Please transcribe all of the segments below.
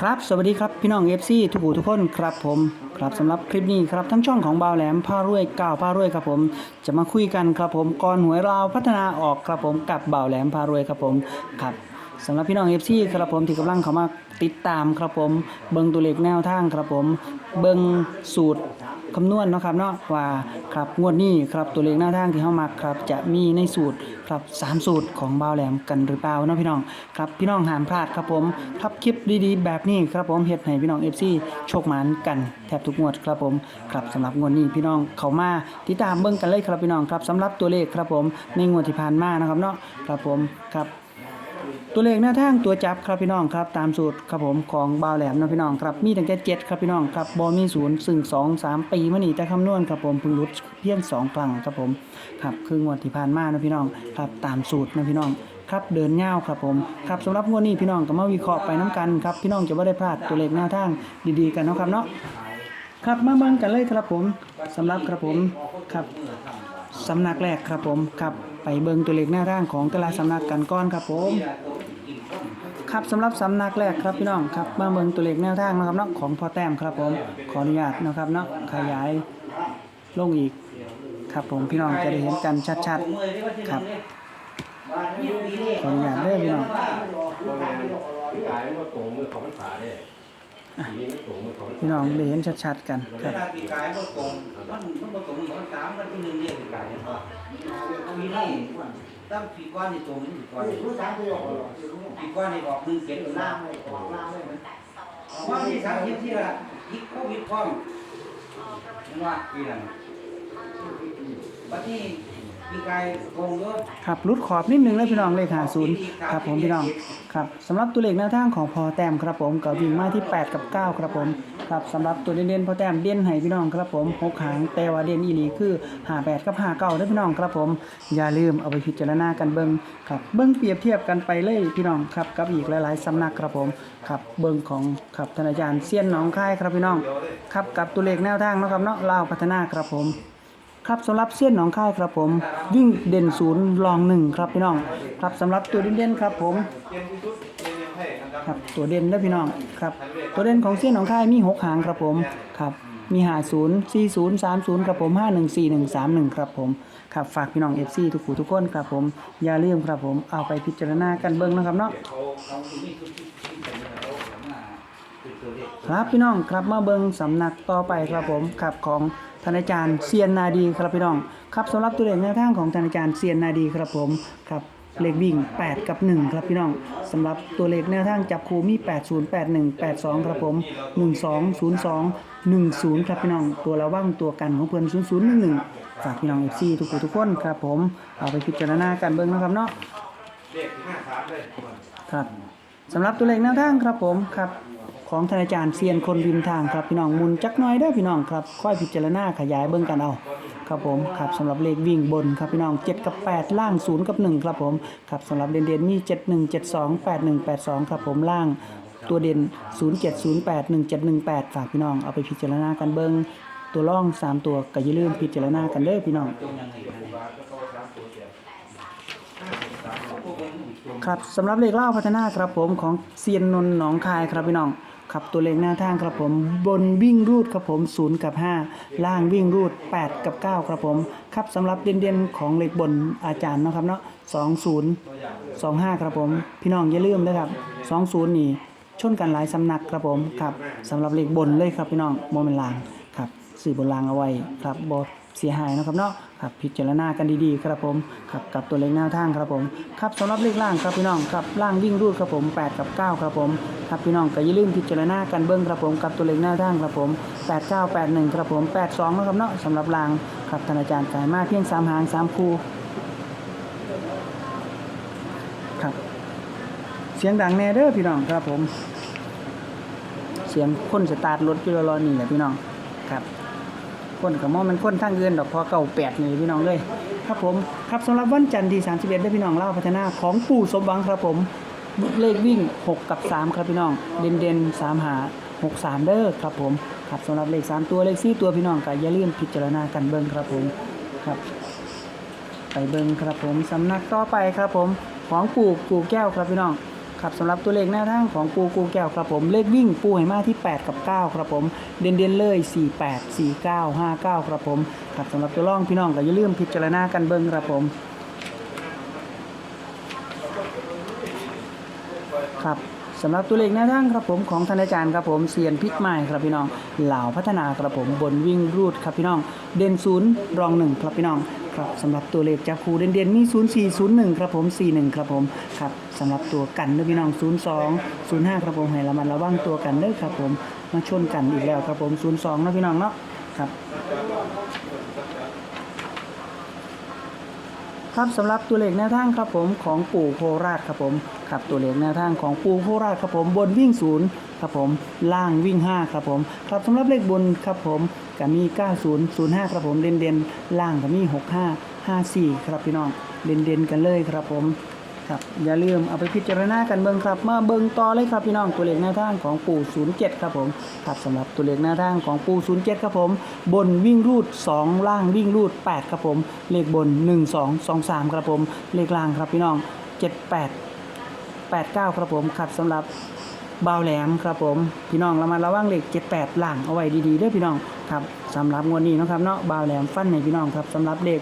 ครับสวัสดีครับพี่น้อง FC ทุกผู้ทุกคนครับผมครับสำหรับคลิปนี้ครับทั้งช่องของบ่าวแหลมผ้ารวยก้าวผ้ารวยครับผม จะมาคุยกันครับผมก่อนหวยราวพัฒนาออกครับผมกับบ่าวแหลมผ้ารวยครับผมครับสำหรับพี่น้อง FC ครับผมที่กำลังเข้ามาติดตามครับผม เบิ่งตัวเลขแนวทางครับผม เบิ่งสูตร คำนวณเนาะครับเนาะว่าครับงวดนี้ครับตัวเลขแนวทางที่เฮามักครับจะมีในสูตรครับสามสูตรของบ่าวแหลมกันหรือเปล่าเนาะพี่น้องครับพี่น้องห้ามพลาดครับผมครับคลิปดีๆ แบบนี้ครับผมเฮ็ดให้พี่น้อง FC โชคหมานกันแทบทุกงวดครับผมครับสำหรับงวดนี้พี่น้องเข้ามาติดตามเบิ่งกันเลยครับพี่น้องครับสำหรับตัวเลขครับผมในงวดที่ผ่านมานะครับเนาะครับผมครับ ตัวเลขหน้าทางตัวจับครับพี่น้องครับตามสูตรครับผมของบาวแหลมนะพี่น้องครับมีตั้งแต่เจ็ดครับพี่น้องครับบอมีศูนย์ซึ่งสองสามปีมานี่แต่คำนวณครับผมเพิ่งรุดเพียงสองครั้งครับผมครับคืองวดที่ผ่านมานะพี่น้องครับตามสูตรนะพี่น้องครับเดินเง่าครับผมครับสำหรับงวดนี้พี่น้องก็มาวิเคราะห์ไปน้กันครับพี่น้องจะไม่ได้พลาดตัวเลขหน้าทางดีๆกันนะครับเนาะครับมาเบิ่งกันเลยครับผมสำหรับครับผมครับสำนักแรกครับผมครับไปเบิงตัวเลขหน้าร่างของแต่ละสำนักกันก้อนครับผม ครับสำหรับสำนักแรกครับพี่น้องครับมาเบิงตัวเลขแนวทางนะครับเนาะของพอแต้มครับผมขออนุญาตนะครับเนาะขยายลงอีกครับผมพี่น้องจะได้เห็นกันชัดๆครับขออนุญาตเด้อพี่น้องกายมันตรงมือของมันขาเนี่ยทีนี้มันตรงมืองมันพี่น้องได้เห็นชัดๆกันครับ ถ้าปีกายมันตรงมันมันบ่ตรงมันตามกันที่หนึ่งเรียกปีกายเนี่ยมีนี่ตั้งปีก้อนนี่ตรงนี่ปีก้อนนี่ปีก้อนนี่ออกหนึ่งเจ็ดล่างว่าที่สามสิบที่ละยิกโควิดพร้อมเห็นว่าปีนั้นบัดนี้ ครับรุดขอบนิดนึงแล้วพี่น้องเลขหาศูนย์ครับผมพี่น้องครับสำหรับตัวเลขแนวทางของพอแต้มครับผมก็วิ่งมาที่ 8 กับ 9 ครับผมครับสำหรับตัวเด่นๆพอแต้มเด่นให้พี่น้องครับผมหกหางแต่ว่าเด่นอีหลีคือ58กับ59เก้าด้อพี่น้องครับผมอย่าลืมเอาไปพิจารณากันเบิ่งครับเบิ่งเปรียบเทียบกันไปเลยพี่น้องครับกับอีกหลายๆสำนักครับผมครับเบิ่งของครับท่านาจารย์เซียนหนองค่ายครับพี่น้องครับกับตัวเลขแนวทางนะครับเนาะลาวพัฒนาครับผม ครับสำหรับเส้นหนองค่ายครับผม วิ่งเด่นศูนย์รองหนึ่งครับพี่น้อง ครับสำหรับตัวเด่นๆครับผมครับตัวเด่นนะพี่น้องครับ ตัวเด่นของเส้นหนองค่ายมีหกหางครับผมครับมีหาศูนย์สี่ศูนย์สามศูนย์ครับผมห้าหนึ่งสี่หนึ่งสามหนึ่งครับผมครับฝากพี่น้องเอฟซีทุกผู้ทุกคนครับผมอย่าลืมครับผมเอาไปพิจารณากันเบิ่งนะครับเนาะครับพี่น้องครับมาเบิ้งสำนักต่อไปครับผมครับของ ธนาจารย์เซียนนาดีครับพี่น้องครับสำหรับตัวเลขแนวทางของธนาจารย์เซียนนาดีครับผมครับเลขวิ่ง 8 กับ 1 ครับพี่น้องสำหรับตัวเลขแนวทางจับคูมี 80 81 82 ครับผม 12 02 10 ครับพี่น้อง ตัวระว่างตัวกันของเพื่อน0011 ฝากพี่น้อง FC ทุกคนทุกคนครับผม เอาไปพิจารณากันเบิ่งนะครับเนาะครับสำหรับตัวเลขแนวทางครับผมครับ ของธนาจารย์เซียนคนริมทางครับพี่น้องมุนจักหน้อยเด้พี่น้องครับค่อยพิจารณาขยายเบิ่งกันเอาครับผมครับสำหรับเลขวิ่งบนครับพี่น้อง 7 กับ 8 ล่าง 0 กับ 1 ครับผมครับสำหรับเด่นเด่นมี 71 72 81 82 ครับผมล่างตัวเด่น 0708 1718 ฝากพี่น้องเอาไปพิจารณากันเบิ่งตัวร่อง 3 ตัวก็อย่าลืมพิจารณากันเด้อพี่น้องครับสำหรับเลขเล่าพัฒนาครับผมของเซียนนนท์หนองคายครับพี่น้อง ครับตัวเลขหน้าทางครับผมบนวิ่งรูดครับผม0กับ 5 ล่างวิ่งรูด 8 กับ 9 ครับผมครับสำหรับเด่นๆของเลขบนอาจารย์นะครับเนาะ20 25 ครับผม พี่น้องอย่าลืมนะครับ 20 นี่ชนกันหลายสำนักครับผมครับสำหรับเลขบนเลยครับพี่น้องโมเมนลางครับสื่อบนลางเอาไว้ครับบอ เสียหายนะครับเนาะครับพิจารณากันดีๆครับผมครับกับตัวเลขหน้าทางครับผมครับสำหรับเลขล่างครับพี่น้องครับล่างวิ่งรูดครับผม 8 กับ 9 ครับผมครับพี่น้องก็อย่าลืมพิจารณากันเบิ้งครับผมกับตัวเลขหน้าทางครับผม 8 9 8 1 ครับผม 82นะครับเนาะสำหรับล่างครับท่านอาจารย์กายมาเพียง3หาง3คู่ครับ เสียงดังแน่เด้อพี่น้องครับผม เสียงคนสตาร์ทรถอยู่รอนี่แหละพี่น้องครับ คนกับมอมันคนทางเงินดอกพอเก่าแปดนี่พี่น้องเลยครับผมครับสำหรับวันจันทร์ที่31ได้พี่น้องเล่าพัฒนาของปู่สมหวังครับผมเลขวิ่ง 6 กับ 3 ครับพี่น้อง เด่นเด่นๆ3หา6 3เด้อครับผมครับสำหรับเลข 3 ตัวเลข 4 ตัวพี่น้องก็อย่าลืมพิจารณากันเบิ่งครับผมครับไปเบิ่งครับผมสำนักต่อไปครับผมของปู่ปู่แก้วครับพี่น้อง ครับครับสำหรับตัวเลขหน้าทางของปูกูแก้วครับผมเลขวิ่งปูไหมาที่ 8 กับ 9 ครับผม เด่นเด่นเลย 48 49 59 ครับผมครับสำหรับตัวร่องพี่น้องก็อย่าลืมพิจารณากันเบิ่งครับผมครับสำหรับตัวเลขหน้าทางครับผมของท่านาจารย์ครับผมเซียนพิกไม้ครับพี่น้องเหล่าพัฒนาครับผมบนวิ่งรูดครับพี่น้อง เด่นศูนย์รองหนึ่งครับพี่น้อง ครับสำหรับตัวเลขจับคูเด่นเด่นมี 0 4 0 1 ครับผม 41 ครับผมครับสำหรับตัวกันเด้อพี่น้อง 02 05 ครับผมให้ระมัดระวังตัวกันเด้อครับผมมาชนกันอีกแล้วครับผม 02นะพี่น้องเนาะครับครับสำหรับตัวเลขแนวทางครับผมของปู่โคราชครับผมครับตัวเลขแนวทางของปู่โคราชครับผมบนวิ่งศูนย์ ครับผมล่างวิ่ง 5 ครับผมครับสำหรับเลขบนครับผมก็มี 9005 ครับผมเด่นเด่นล่างก็มี 6554 ครับพี่น้องเด่นเด่นกันเลยครับผมครับอย่าลืมเอาไปพิจารณากันเบิ่งครับมาเบิ่งต่อเลยครับพี่น้องตัวเลขแนวทางของปู่ 07 ครับผมครับสำหรับตัวเลขแนวทางของปู่ 07 ครับผม บนวิ่งรูด 2 ล่างวิ่งรูด 8 ครับผม เลขบน 1 2 2 3 ครับผม เลขล่างครับพี่น้อง 7 8 8 9 ครับผมครับสำหรับ เบาแหลมครับผมพี่น้องเรามาระวังเลข78ล่างเอาไว้ดีๆเด้วยพี่น้องครับสำหรับงวดนี้นะครับเนาะเบาแหลมฟันในพี่น้องครับสำหรับเลข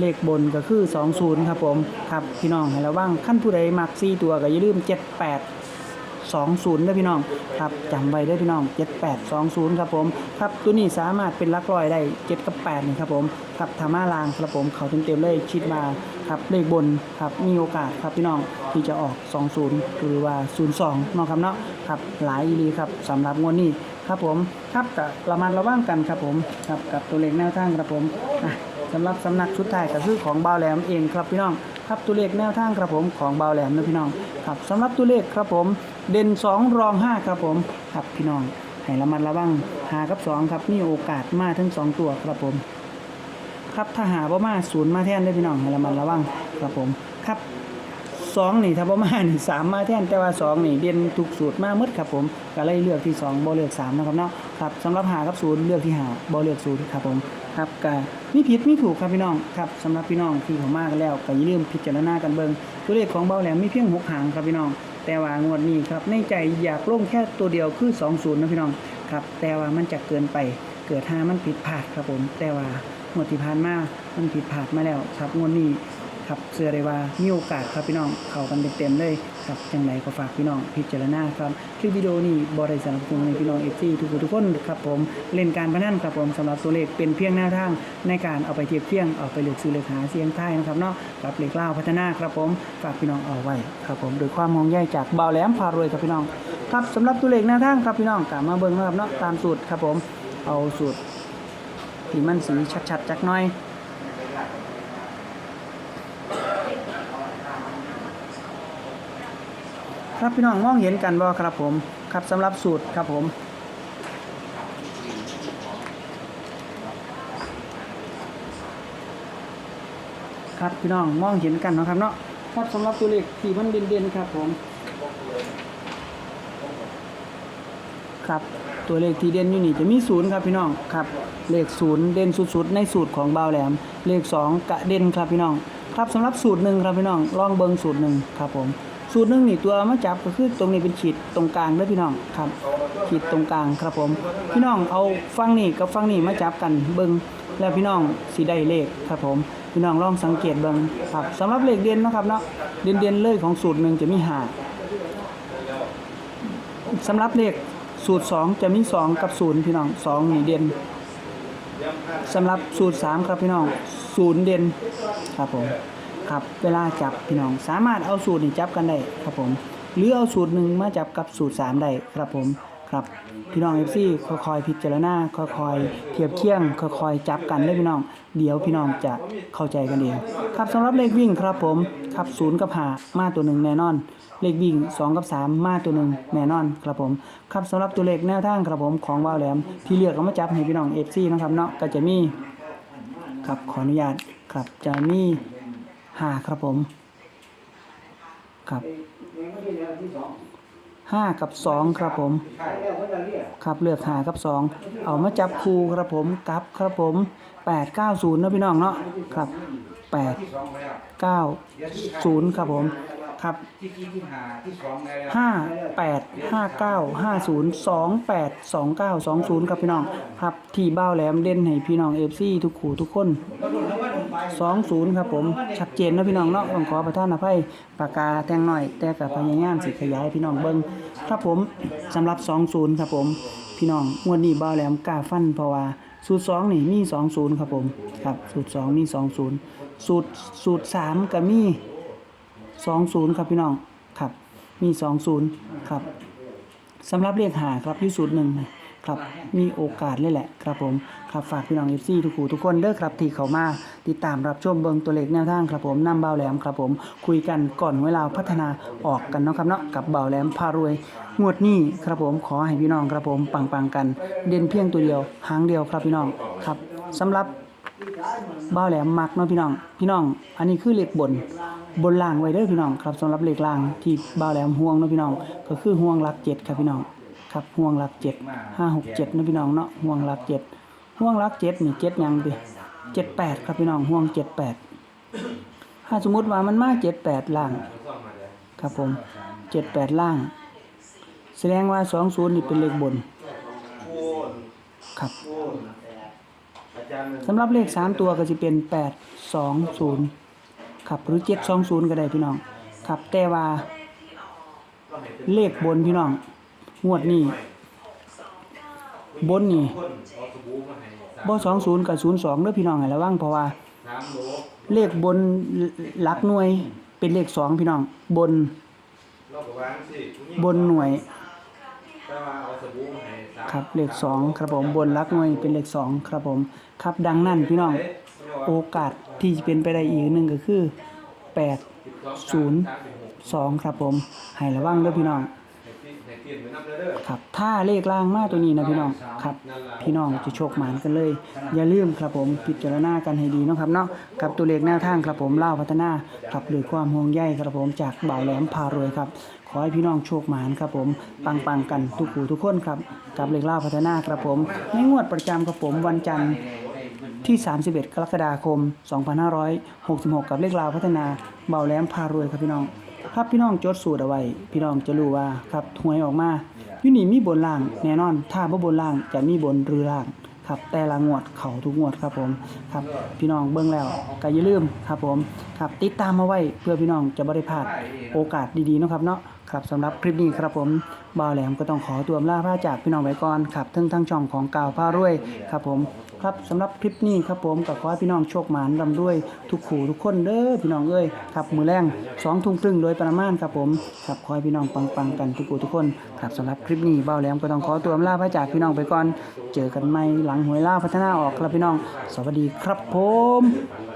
เลขบนก็คือ 20 ครับผม ครับ พี่น้องให้ระวังขั้นผู้ใดมัก 4 ตัวก็อย่าลืม 78 20ด้วยพี่น้องครับจำไว้ด้วยพี่น้อง 7820 ครับผมครับตัวนี้สามารถเป็นลักร้อยได้7กับ8นี่ครับผมครับธรรมาลางครับผมเขาเต็มๆเลยชิดมาครับเลขบนครับมีโอกาสครับพี่น้องที่จะออก 20 หรือว่า 02นาะครับเนาะครับหลายอีครับสำหรับงวดนี้ครับผมครับกับระมัดระวังกันครับผมครับกับตัวเลขแนวทางครับผมสำหรับสำนักชุดไทยก็คือของบ่าแหลมเองครับพี่น้อง ครับตัวเลขแนวทางครับผมของเบาแหลมนะพี่น้องครับสำหรับตัวเลขครับผมเด่น 2 รอง 5 ครับผมครับพี่น้องให้ระมัดระวังหากับ2ครับมีโอกาสมาทั้ง 2 ตัวครับผมครับถ้าหาบ่มาศูนย์มาแท่นได้พี่น้องให้ระมัดระวังครับผมครับสองนี่ถ้าบ่มานี่สามมาแท่นแต่ว่าสองนี่เด่นทุกสูตรมาหมดครับผมก็เลยเลือกที่สองบ่เลือกสามนะครับเนาะ ครับสำหรับหากับศูนย์เลือกที่หาบ่เลือกศูนย์ครับผมครับก็มีผิดมีถูกครับพี่น้องครับสำหรับพี่น้องที่เขามากันแล้วก็อย่าลืมพิจารณากันเบิ่งตัวเลขของเบาแหลมมีเพียงหกหางครับพี่น้อง แต่ว่างวดนี้ครับในใจอยากลงแค่ตัวเดียวคือ20นย์นะพี่น้องครับแต่ว่ามันจะเกินไปเกิดถ้ามันผิดพลาดครับผม แต่ว่างวดที่ผ่านมามันผิดพลาดมาแล้วครับงวดนี้ ครับเชื่อได้ว่ามีโอกาสครับพี่น้องเข้ากันเต็มๆเลยครับจังไรก็ฝากพี่น้องพิจารณาครับคลิปวิดีโอนี้บริษัทสนับสนุนให้พี่น้องเอฟซีทุกทุกคนครับผมเล่นการพนันครับผมสำหรับตัวเลขเป็นเพียงหน้าทางในการเอาไปเทียบเทียงเอาไปเลือกซื้อเลือกหาเสียงไทายนะครับเนาะกับเลขเล่าพัฒนาครับผมฝากพี่น้องเอาไว้ครับผมโดยความห่วงใยจากเบาแหลมพารวยครับพี่น้องครับสำหรับตัวเลขหน้าทางครับพี่น้องกลับมาเบิ่งนะครับเนาะตามสูตรครับผมเอาสูตรที่มันสีชัดๆจักหน่อย ครับพี่น้องมองเห็นกันบ่ครับผมครับสำหรับสูตรครับผมครับพี่น้องมองเห็นกันนะครับเนาะครับสำหรับตัวเลขที่มันเด่นๆครับผมครับตัวเลขที่เด่นอยู่นี่จะมีศูนย์ครับพี่น้องครับเลขศูนย์เด่นสุดๆในสูตรของเบาแหลม เลขสองกะเด่นครับพี่น้อง ครับสำหรับสูตรหนึ่งครับพี่น้องลองเบิ่งสูตรหนึ่งครับผม สูตรหนึ่งนี่ตัวมาจับก็คือตรงนี้เป็นขีดตรงกลางเด้อพี่น้องครับ ขีดตรงกลางครับผม พี่น้องเอาฟังนี่กับฟังนี่มาจับกันเบิ่งแล้วพี่น้องสิได้เลขครับผมพี่น้องลองสังเกตเบิ่งครับสำหรับเลขเด่นนะครับเนาะเด่นๆเลยของสูตรหนึ่งจะมีหาสำหรับเลขสูตร 2 จะมี 2 กับ 0 พี่น้อง2นี่เด่นสำหรับสูตร 3 ครับพี่น้อง 0 เด่นครับผม ครับ เวลาจับพี่น้อง สามารถเอาสูตรนี่จับกันได้ครับผม หรือเอาสูตรหนึ่งมาจับกับสูตร 3 ได้ครับผมครับพี่น้องเอฟซีค่อยๆพิจารณาค่อยๆเทียบเคียงค่อยๆจับกันได้พี่น้อง เดี๋ยวพี่น้องจะเข้าใจกันเองครับสำหรับเลขวิ่งครับผมครับ0กับ5มาตัวหนึ่งแน่นอน เลขวิ่ง 2 กับ 3 มาตัวหนึ่งแน่นอนครับผมครับสำหรับตัวเลขแนวทางครับผมของว่าวแหลม ที่เลือกเอามาจับให้พี่น้องเอฟซีนะครับเนาะก็จะมีครับขออนุญาตครับจะมี ห้าครับผม ครับห้ากับสองครับผม ครับเลือกหากับสองเอามาจับคูครับผมกับครับผมแปดเก้าศูนย์นะพี่น้องเนาะครับแปดเก้าศูนย์ครับผม ครับที่ที่ที่หาที่สองไงแล้วห้าแปดห้าเก้าห้าศูนย์สองแปดสองเก้าสองศูนย์ครับพี่น้องครับที่บ้าวแหลมเด่นให้พี่น้องเอฟซีทุกขู่ทุกคนก็รุ่นแล้วว่าลงไปสองศูนย์ครับผมชัดเจนนะพี่น้องเนาะต้องขอประทานอภัยปากกาแทงหน่อย แต่กับพยายามสิขยายพี่น้องเบิ้งครับผมสำหรับสองศูนย์ครับผมพี่น้องงวดนี้บ้าวแหลมกล้าฟันเพราะว่าสูตรสองนี่มีสองศูนย์ครับผมครับสูตรสองมีสองศูนย์สูตรสูตรสามก็มี สองศูนย์ครับพี่น้องครับ มีสองศูนย์ครับสำหรับเลขหาครับที่สูตรหนึ่งครับมีโอกาสเลยแหละครับผมครับฝากพี่น้องเอฟซีทุกคู่ทุกคนเด้อครับที่เขามาติดตามรับชมเบิงตัวเลขแนวทางครับผมนำเบาแหลมครับผมคุยกันก่อนเวลาพัฒนาออกกันเนาะครับเนาะกับเบาแหลมพารวยงวดนี้ครับผมขอให้พี่น้องครับผมปังปังๆกัน เด่นเพียงตัวเดียวหางเดียวครับพี่น้องครับสำหรับเบ้าแหลมมักเนาะพี่น้องพี่น้อง อันนี้คือเลขบน บนล่างไว้เด้อพี่น้องครับสำหรับเลขล่างที่บ้าวแหลมห่วงเนาะพี่น้อง ก็คือห่วงหลักเจ็ดครับพี่น้องครับห่วงหลักเจ็ดห้าหกเจ็ดเนาะพี่น้องเนาะห่วงหลักเจ็ดห่วงหลักเจ็ดนี่เจ็ดยังดิเจ็ดแปดครับพี่น้องห่วงเจ็ดแปดถ้าสมมุติว่ามันมาเจ็ดแปดล่าง ครับผมเจ็ดแปดล่าง แสดงว่าสองศูนย์นี่เป็นเลขบน ครับสำหรับเลขสามตัวก็จะเป็นแปดสองศูนย์ ครับหรือเจ็ดสองศูนย์ก็ได้พี่น้องครับแต่ว่า เลขบนพี่น้องงวดนี้บนนี่บ่สองศูนย์กับศูนย์สองเด้อพี่น้องให้ระวังเพราะว่า เลขบนหลักหน่วยเป็นเลขสองพี่น้อง บน บนหน่วยครับเลขสองครับผมบนลักหน่วยเป็นเลขสองครับผม ครับดังนั้นพี่น้อง โอกาสที่จะเป็นไปได้อีกหนึ่งก็คือแปดศูนย์สองครับผมให้ระวังเด้อพี่น้องครับถ้าเลขล่างมากตัวนี้นะพี่น้องครับ พี่น้องจะโชคหมานกันเลย อย่าลืมครับผมพิจารณากันให้ดีนะครับเนาะกับตัวเลขแนวทางครับผมเล่าพัฒนาครับด้วยความห่วงใยครับผมจากบ่าวแหลมพารวยครับ ขอให้พี่น้องโชคหมานครับผมปังปังกันทุกผู้ทุกคนครับกับเลขเล่าพัฒนาครับผมในงวดประจำครับผมวันจันทร์ ที่ 31 กรกฎาคม 2566 กับเลขราวพัฒนาเบาแหลมพารวยครับพี่น้องครับพี่น้องจดสูตรเอาไว้ พี่น้องจะรู้ว่าครับหวยออกมาอยู่นี่มีบนล่างแน่นอน ถ้าบ่บนล่างจะมีบนหรือล่างครับแต่ละงวดเขาทุกงวดครับผมครับพี่น้องเบิ่งแล้วก็อย่าลืมครับผมครับติดตามมาไว้เพื่อพี่น้องจะบ่ได้พลาดโอกาสดีๆนะครับเนาะครับสำหรับคลิปนี้ครับผมบ่าวแหลมก็ต้องขอตัวลาพระจากพี่น้องไว้ก่อนครับทั้งทั้งช่องของกาวพารวยครับผม ครับสำหรับคลิปนี้ครับผมก็ขอให้พี่น้องโชคหมานรำด้วยทุกขู่ทุกคนเด้อพี่น้องเอ้ยครับมือแรงสองทุ่มครึ่งโดยประมาณครับผมครับขอให้พี่น้องปังๆกันทุกขู่ทุกคนครับสำหรับคลิปนี้เบ้าแหลมก็ต้องขอตัวลาพระจากพี่น้องไปก่อน เจอกันใหม่หลังหวยล่าพัฒนาออกครับพี่น้อง สวัสดีครับผม